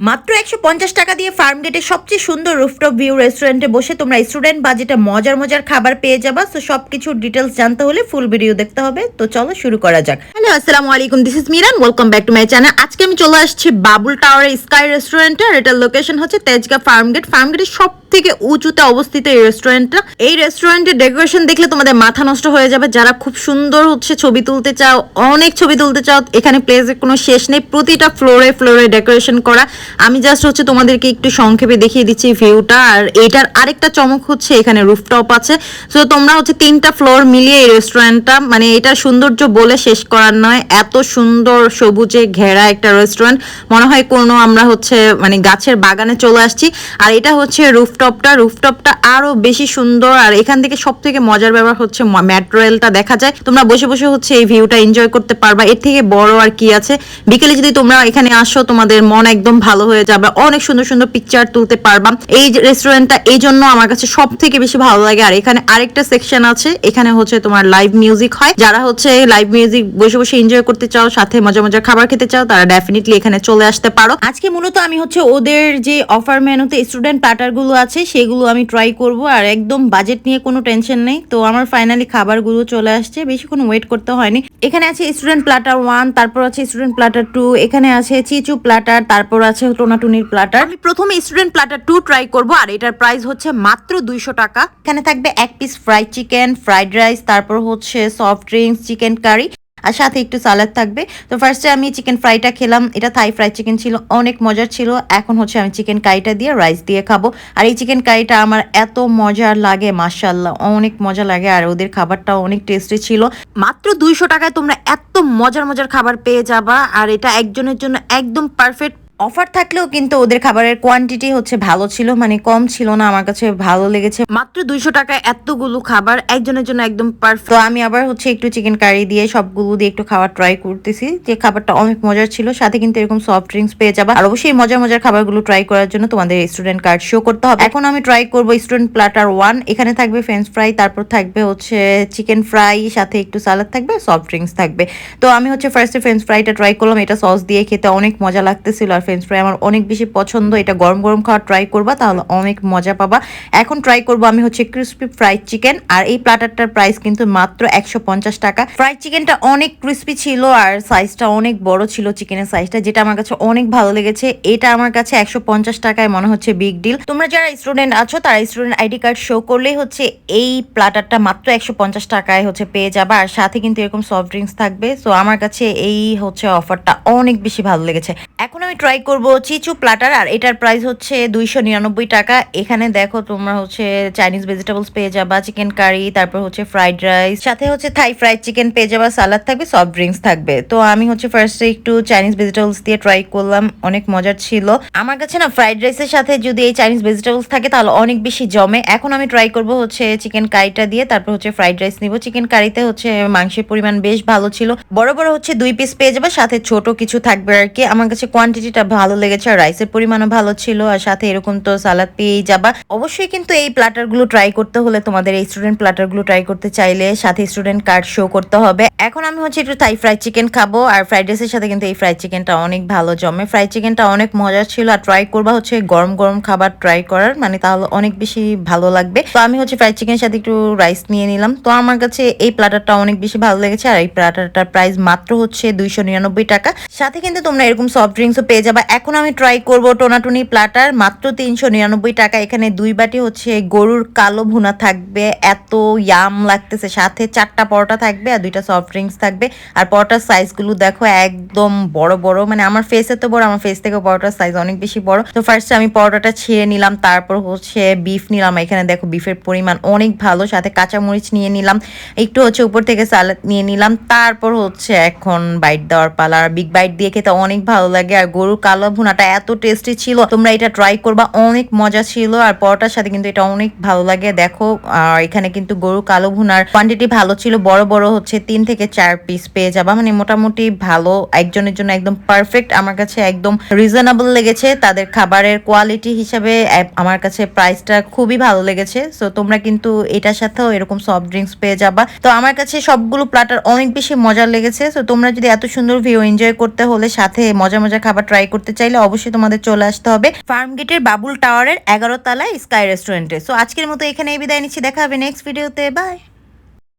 মাত্র একশো পঞ্চাশ টাকা দিয়ে ফার্ম গেটে সবচেয়ে সুন্দর রুফটপ ভিউ রেস্টুরেন্টে বসে তোমরা স্টুডেন্ট বাজেটে মজার মজার খাবার পেয়ে যাবা তো সবকিছুর ডিটেলস জানতে হলে ফুল ভিডিও দেখতে হবে। তো চলো শুরু করা যাক। হ্যালো, আসসালামু আলাইকুম। This is Miran welcome back to my channel আজকে আমি চলে আসছি বাবুল টাওয়ারের স্কাই রেস্টুরেন্টে আর এটার লোকেশন হচ্ছে তেজগা ফার্ম গেট ফার্ম গেটের সব থেকে উঁচুতে অবস্থিত এই রেস্টুরেন্টটা এই রেস্টুরেন্টের ডেকোরেশন দেখলে তোমাদের মাথা নষ্ট হয়ে যাবে। যারা খুব সুন্দর হচ্ছে ছবি তুলতে চাও, অনেক ছবি তুলতে চাও, এখানে প্লেসের কোনো শেষ নেই। প্রতিটা ফ্লোরে ফ্লোরে ডেকোরেশন করা। আমি জাস্ট হচ্ছে তোমাদেরকে একটু সংক্ষেপে দেখিয়ে দিচ্ছি ভিউটা আর এটার আরেকটা চমক হচ্ছে এখানে রুফটপ আছে। সো তোমরা হচ্ছে তিনটা ফ্লোর মিলিয়ে এই রেস্টুরেন্টটা মানে এটার সৌন্দর্য বলে শেষ করার নয় এত সুন্দর সবুজে ঘেরা একটা রেস্টুরেন্ট মনে হয় কোনো আমরা হচ্ছে মানে গাছের বাগানে চলে আসছি। আর এটা হচ্ছে রুফটপটা রুফটপটা আরও বেশি সুন্দর। আর এখান থেকে সব থেকে মজার ব্যাপার হচ্ছে ম্যাটেরিয়ালটা দেখা যায়। তোমরা বসে বসে হচ্ছে এই ভিউটা এনজয় করতে পারবা। এর থেকে বড় আর কি আছে? বিকেলে যদি তোমরা এখানে আসো, তোমাদের মন একদম ভালো হয়ে যাবে। অনেক সুন্দর সুন্দর পিকচার তুলতে পারবা। এই রেস্টুরেন্টটা এই জন্য আমার কাছে সব থেকে বেশি ভালো লাগে। আর এখানে আরেকটা সেকশন আছে। এখানে হচ্ছে তোমার লাইভ মিউজিক হয়। যারা হচ্ছে লাইভ মিউজিক বসে বসে এনজয় করতে চাও, সাথে মজা মজা খাবার খেতে চাও, তারা ডেফিনেটলি এখানে চলে আসতে পারো। আজকে মূলত আমি হচ্ছে ওদের যে অফার মেনুতে স্টুডেন্ট প্ল্যাটারগুলো আছে, সেগুলো আমি ট্রাই করব, আর একদম বাজেট নিয়ে কোনো টেনশন নেই। তো আমার ফাইনালি খাবারগুলো চলে আসছে, বেশিক্ষণ ওয়েট করতে হয়নি। এখানে আছে স্টুডেন্ট প্ল্যাটার ওয়ান তারপর আছে স্টুডেন্ট প্ল্যাটার টু এখানে আছে চিচু প্ল্যাটার তারপর আছে টোনাটুনির প্ল্যাটার আমি প্রথমে স্টুডেন্ট প্ল্যাটার টু ট্রাই করব, আর এটার প্রাইস হচ্ছে মাত্র দুইশো টাকা। এখানে থাকবে এক piece fried chicken fried rice তারপর হচ্ছে সফট ড্রিঙ্কস চিকেন কারি আর সাথে একটু সালাদ থাকবে। তো ফার্স্টে আমি চিকেন ফ্রাইটা খেলাম। এটা থাই ফ্রাই চিকেন ছিল, অনেক মজার ছিল। এখন হচ্ছে আমি চিকেন কারিটা দিয়ে রাইস দিয়ে খাব। আর এই চিকেন কারিটা আমার এত মজার লাগে মার্শাল্লাহ অনেক মজা লাগে। আর ওদের খাবারটাও অনেক টেস্টি ছিল। মাত্র দুইশো টাকায় তোমরা এত মজার মজার খাবার পেয়ে যাবা। আর এটা একজনের জন্য একদম পারফেক্ট অফার থাকলেও কিন্তু ওদের খাবারের কোয়ান্টিটি হচ্ছে ভালো ছিল মানে কম ছিল না আমার কাছে ভালো লেগেছে। মাত্র দুইশো টাকায় এতগুলো খাবার একজনের জন্য একদম পারফেক্ট তো আমি আবার হচ্ছে একটু চিকেন কারি দিয়ে সবগুলো দিয়ে একটু খাবার ট্রাই করতেছি যে খাবারটা অনেক মজার ছিল সাথে কিন্তু এরকম সফট ড্রিঙ্কস পেয়ে যাবা। আর অবশ্যই মজার মজার খাবারগুলো ট্রাই করার জন্য তোমাদের স্টুডেন্ট কার্ড শো করতে হবে। এখন আমি ট্রাই করব স্টুডেন্ট প্লাটার ওয়ান এখানে থাকবে ফ্রেঞ্চ ফ্রাই তারপর থাকবে হচ্ছে চিকেন ফ্রাই সাথে একটু সালাদ থাকবে সফট ড্রিঙ্কস থাকবে। তো আমি হচ্ছে ফার্স্টে ফ্রেঞ্চ ফ্রাইটা ট্রাই করলাম এটা সস দিয়ে খেতে অনেক মজা লাগতেছিল আর ফ্রেঞ্চ ফ্রাই আমার অনেক বেশি পছন্দ এটা গরম গরম খাওয়া ট্রাই করবা, তাহলে অনেক মজা পাবা। এখন ট্রাই করব আমি হচ্ছে ক্রিসপি ফ্রাইড চিকেন আর এই প্ল্যাটারটার প্রাইস কিন্তু মাত্র একশো পঞ্চাশ টাকা। ফ্রাইড চিকেনটা অনেক ক্রিসপি ছিল, আর সাইজটা অনেক বড় ছিল চিকেনের সাইজটা যেটা আমার কাছে অনেক ভালো লেগেছে। এটা আমার কাছে একশো পঞ্চাশ টাকায় মনে হচ্ছে বিগ ডিল তোমরা যারা স্টুডেন্ট আছো, তারা স্টুডেন্ট আইডি কার্ড শো করলেই হচ্ছে এই প্ল্যাটারটা মাত্র একশো পঞ্চাশ টাকায় হচ্ছে পেয়ে যাবা, আর সাথে কিন্তু এরকম সফট ড্রিঙ্কস থাকবে। সো আমার কাছে এই হচ্ছে অফারটা অনেক বেশি ভালো লেগেছে। এখন আমি ট্রাই করব চিচু প্লাটার আর এটার প্রাইস হচ্ছে দুইশো নিরানব্বই টাকা। এখানে দেখো তোমরা হচ্ছে চাইনিজ ভেজিটেবলস পেয়ে যাবা চিকেন কারি তারপর হচ্ছে ফ্রাইড রাইস সাথে হচ্ছে থাই ফ্রাইড চিকেন পেয়ে যাবা সালাদ থাকবে সফট ড্রিঙ্কস থাকবে। তো আমি হচ্ছে ফার্স্টে একটু চাইনিজ ভেজিটেবলস দিয়ে ট্রাই করলাম, অনেক মজার ছিল। আমার কাছে না ফ্রাইড রাইসের সাথে যদি এই চাইনিজ ভেজিটেবলস থাকে, তাহলে অনেক বেশি জমে। এখন আমি ট্রাই করব হচ্ছে চিকেন কারিটা দিয়ে, তারপর হচ্ছে ফ্রাইড রাইস নিব। চিকেন কারিতে হচ্ছে মাংসের পরিমাণ বেশ ভালো ছিল। বড় বড় হচ্ছে দুই পিস পেয়ে যাবে, সাথে ছোট কিছু থাকবে আর কি। আমার কাছে কোয়ান্টিটিটা ভালো লেগেছে আর রাইসের পরিমাণও ভালো ছিল আর সাথে এরকম তো সালাদ পেয়েই যাবা। অবশ্যই কিন্তু এই প্ল্যাটারগুলো ট্রাই করতে হলে তোমাদের এই স্টুডেন্ট প্ল্যাটারগুলো ট্রাই করতে চাইলে সাথে স্টুডেন্ট কার্ড শো করতে হবে। এখন আমি হচ্ছে একটু থাই ফ্রাইড চিকেন খাব আর ফ্রাইড রাইসের সাথে কিন্তু এই ফ্রাইড চিকেনটা অনেক ভালো জমে। ফ্রাইড চিকেনটা অনেক মজার ছিল আর ট্রাই করবা হচ্ছে গরম গরম খাবার ট্রাই করার মানে তাহলে অনেক বেশি ভালো লাগবে। তো আমি হচ্ছে ফ্রাইড চিকেনের সাথে একটু রাইস নিয়ে নিলাম। তো আমার কাছে এই প্ল্যাটারটা অনেক বেশি ভালো লেগেছে আর এই প্ল্যাটারটার প্রাইস মাত্র হচ্ছে দুইশো নিরানব্বই টাকা। সাথে কিন্তু তোমরা এরকম সফট ড্রিঙ্কসও পেয়ে যাবা। এখন আমি ট্রাই করব টোনাটুনি প্লাটার, মাত্র তিনশো নিরানব্বই টাকা। এখানে দুই বাটি হচ্ছে গরুর কালো ভুনা থাকবে, এত ইয়াম লাগতেছে। সাথে চারটা পরোটা থাকবে আর দুইটা সফট ড্রিঙ্কস থাকবে। আর পরোটার সাইজগুলো দেখো একদম বড় বড়। মানে আমার ফেসে তো বড়, আমার ফেস থেকে পরোটার সাইজ অনেক বেশি বড়। তো ফার্স্টে আমি পরোটাটা ছিঁড়ে নিলাম, তারপর হচ্ছে বিফ নিলাম। এখানে দেখো বিফের পরিমাণ অনেক ভালো। সাথে কাঁচামরিচ নিয়ে নিলাম, একটু হচ্ছে উপর থেকে সালাদ নিয়ে নিলাম। তারপর হচ্ছে এখন বাইট দেওয়ার পালা। আর বিগ বাইট দিয়ে খেতে অনেক ভালো লাগে। আর গরুর কালো ভুনাটা এত টেস্টি ছিল। তোমরা এটা ট্রাই করবা, অনেক মজা ছিল আর পরোটার সাথে কিন্তু এটা অনেক ভালো লাগে। দেখো, আর এখানে কিন্তু গরু কালো ভুনার কোয়ান্টিটি ভালো ছিল, বড় বড় হচ্ছে তিন থেকে চার পিস পেয়ে যাবা। মানে মোটামুটি ভালো, একজনের জন্য একদম পারফেক্ট আমার কাছে একদম রিজনেবল লেগেছে। তাদের খাবারের কোয়ালিটি হিসাবে আমার কাছে প্রাইসটা খুবই ভালো লেগেছে। সো তোমরা কিন্তু এটার সাথেও এরকম সফট ড্রিঙ্কস পেয়ে যাবা। তো আমার কাছে সবগুলো প্লাটার অনেক বেশি মজার লেগেছে। সো তোমরা যদি এত সুন্দর ভিউ এনজয় করতে হলে, সাথে মজা মজা খাবার ট্রাই করতে চাইলে অবশ্যই তোমাদের চলে আসতে হবে ফার্ম গেটের বাবুল টাওয়ারের এগারো তলায় স্কাই রেস্টুরেন্টে। সো আজকের মতো এখানে বিদায় নিচ্ছি। দেখা হবে নেক্সট ভিডিওতে বাই